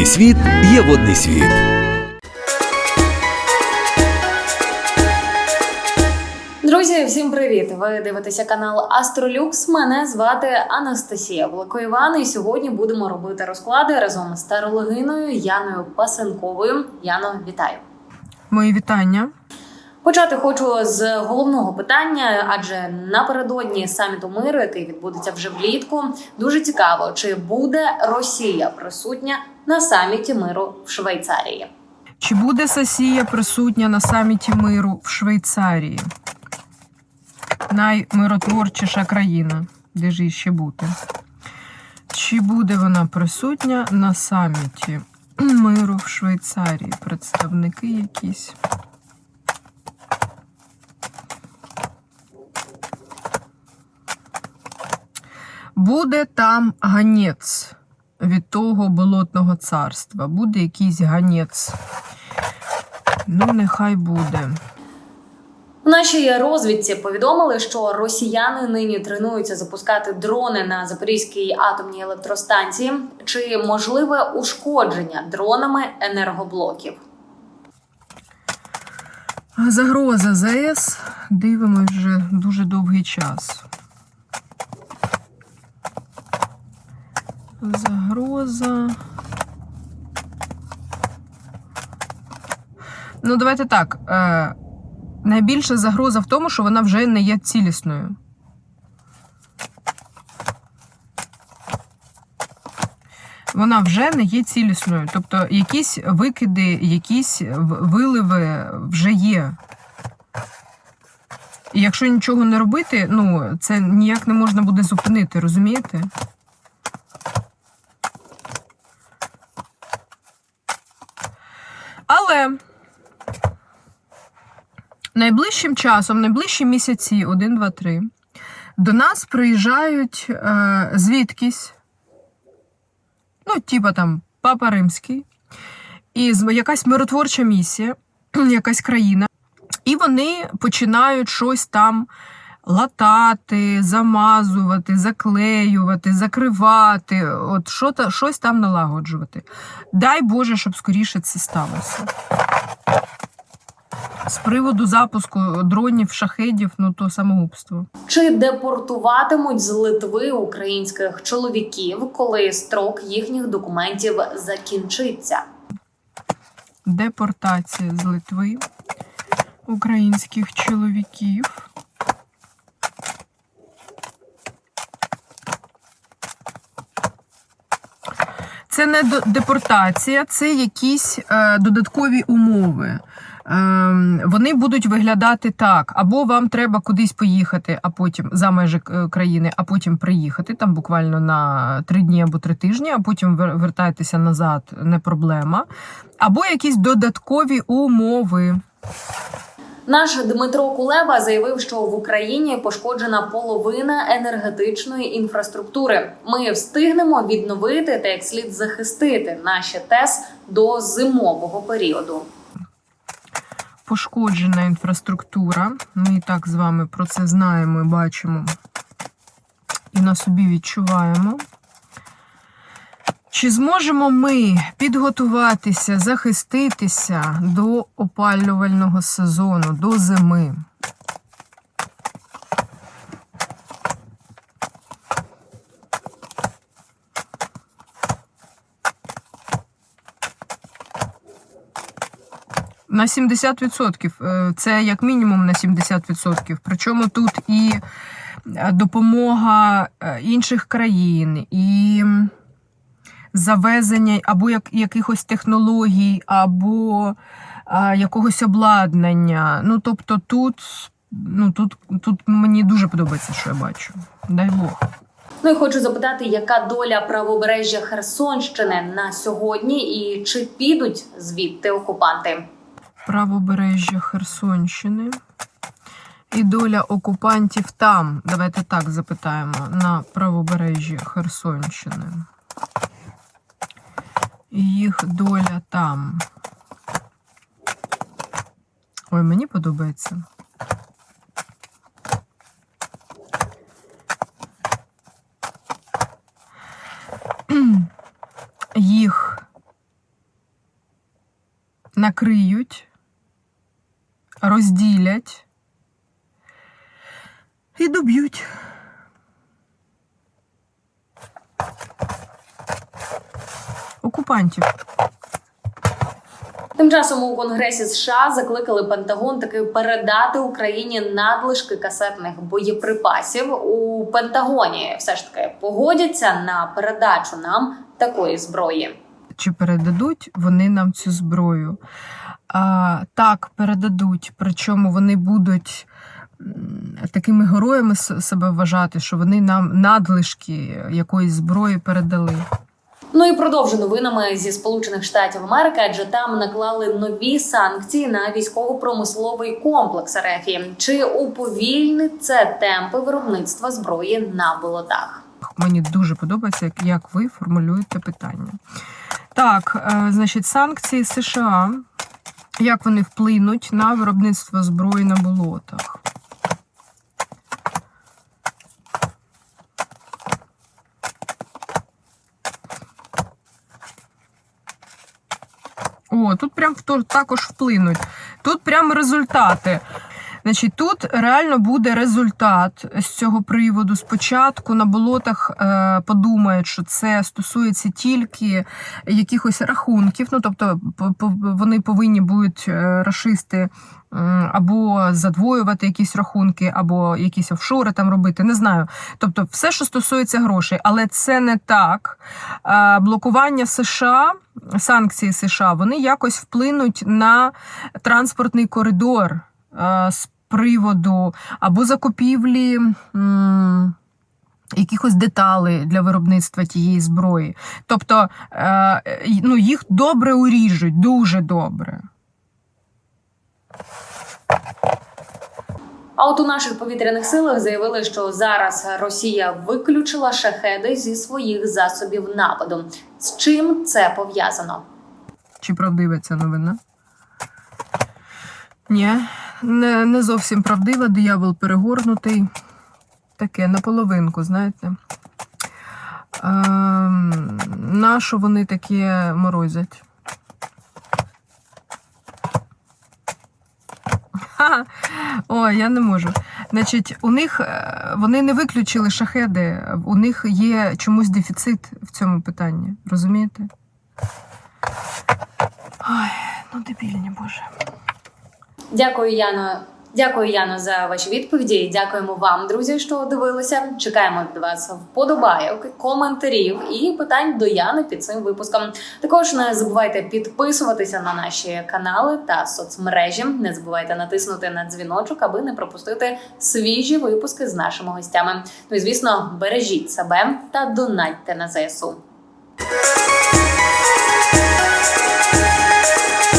водний світ є водний світ. Друзі, всім привіт! Ви дивитеся канал Астролюкс. Мене звати Анастасія Великоїван. І сьогодні будемо робити розклади разом з тарологиною Яною Пасенковою. Яно, вітаю! Мої вітання. Почати хочу з головного питання, адже напередодні саміту миру, який відбудеться вже влітку, дуже цікаво, чи буде Росія присутня на саміті миру в Швейцарії. Чи буде Сосія присутня на саміті миру в Швейцарії? Наймиротворчіша країна, де ж їй ще бути? Чи буде вона присутня на саміті миру в Швейцарії? Представники якісь? Буде там ганець від того болотного царства. Буде якийсь ганець. Ну, нехай буде. В нашій розвідці повідомили, що росіяни нині тренуються запускати дрони на Запорізькій атомній електростанції. Чи можливе ушкодження дронами енергоблоків? Загроза ЗАЕС. Дивимось вже дуже довгий час. Загроза. Ну, давайте так. Е, найбільша загроза в тому, що вона вже не є цілісною. Вона вже не є цілісною. Тобто якісь викиди, якісь виливи вже є. І якщо нічого не робити, ну це ніяк не можна буде зупинити, розумієте? Але найближчим часом, найближчі місяці, 1, 2, 3, до нас приїжджають е, звідкись, ну, типа там Папа Римський, і якась миротворча місія, якась країна, і вони починають щось там латати, замазувати, заклеювати, закривати, от що та, щось там налагоджувати. Дай Боже, щоб скоріше це сталося. З приводу запуску дронів, шахедів, ну то самогубство. Чи депортуватимуть з Литви українських чоловіків, коли строк їхніх документів закінчиться? Депортація з Литви українських чоловіків. Це не депортація, це якісь е, додаткові умови. Ем, вони будуть виглядати так: або вам треба кудись поїхати, а потім за межі е, країни, а потім приїхати там буквально на три дні або три тижні, а потім вертайтеся назад, не проблема. Або якісь додаткові умови. Наш Дмитро Кулеба заявив, що в Україні пошкоджена половина енергетичної інфраструктури. Ми встигнемо відновити та як слід захистити наші ТЕС до зимового періоду. Пошкоджена інфраструктура. Ми і так з вами про це знаємо і бачимо і на собі відчуваємо. Чи зможемо ми підготуватися, захиститися до опалювального сезону, до зими? На 70%. Е, Це як мінімум на 70%. Причому тут і е, допомога е, інших країн, і завезення або як, якихось технологій, або а, якогось обладнання. Ну, тобто тут, ну, тут, тут мені дуже подобається, що я бачу. Дай Бог. Ну і хочу запитати, яка доля правобережжя Херсонщини на сьогодні, і чи підуть звідти окупанти? правобережжя Херсонщини. І доля окупантів там. Давайте так запитаємо на правобережжі Херсонщини. Їх доля там. Ой, мені подобається. Їх накриють, розділять і доб'ють. Окупантів. Тим часом у Конгресі США закликали Пентагон таки передати Україні надлишки касетних боєприпасів. У Пентагоні все ж таки погодяться на передачу нам такої зброї. чи передадуть вони нам цю зброю. А, так, передадуть. Причому вони будуть такими героями себе вважати, що вони нам надлишки якоїсь зброї передали. Ну і продовжу новинами зі Сполучених Штатів Америки, адже там наклали нові санкції на військово-промисловий комплекс РФ. Чи уповільнить це темпи виробництва зброї на болотах? Мені дуже подобається, як, ви формулюєте питання. Так, е, значить, санкції США. Як вони вплинуть на виробництво зброї на болотах? О, тут прям також вплинуть. Тут прям результати. Значить, тут реально буде результат з цього приводу. Спочатку на болотах е, подумають, що це стосується тільки якихось рахунків. Ну тобто, вони повинні будуть е, рашисти або задвоювати якісь рахунки, або якісь офшори там робити. Не знаю. Тобто, все, що стосується грошей, але це не так. Е, блокування США, санкції США, вони якось вплинуть на транспортний коридор е, з приводу або закупівлі. Якихось деталей для виробництва тієї зброї. Тобто е, ну, їх добре уріжуть, дуже добре. А от у наших повітряних силах заявили, що зараз Росія виключила шахеди зі своїх засобів нападу. З чим це пов'язано? Чи правдива ця новина? Ні, не, не зовсім правдива. Диявол перегорнутий. Таке наполовинку, знаєте. Ем, на що вони таке морозять? Ой, я не можу. Значить, у них е, вони не виключили шахеди, у них є чомусь дефіцит в цьому питанні. Розумієте? Ой, ну дебільні, боже. Дякую, Яно. Дякую, Яно, за ваші відповіді. Дякуємо вам, друзі, що дивилися. Чекаємо від вас вподобайок, коментарів і питань до Яни під цим випуском. Також не забувайте підписуватися на наші канали та соцмережі. Не забувайте натиснути на дзвіночок, аби не пропустити свіжі випуски з нашими гостями. Ну і звісно, бережіть себе та донатьте на ЗСУ.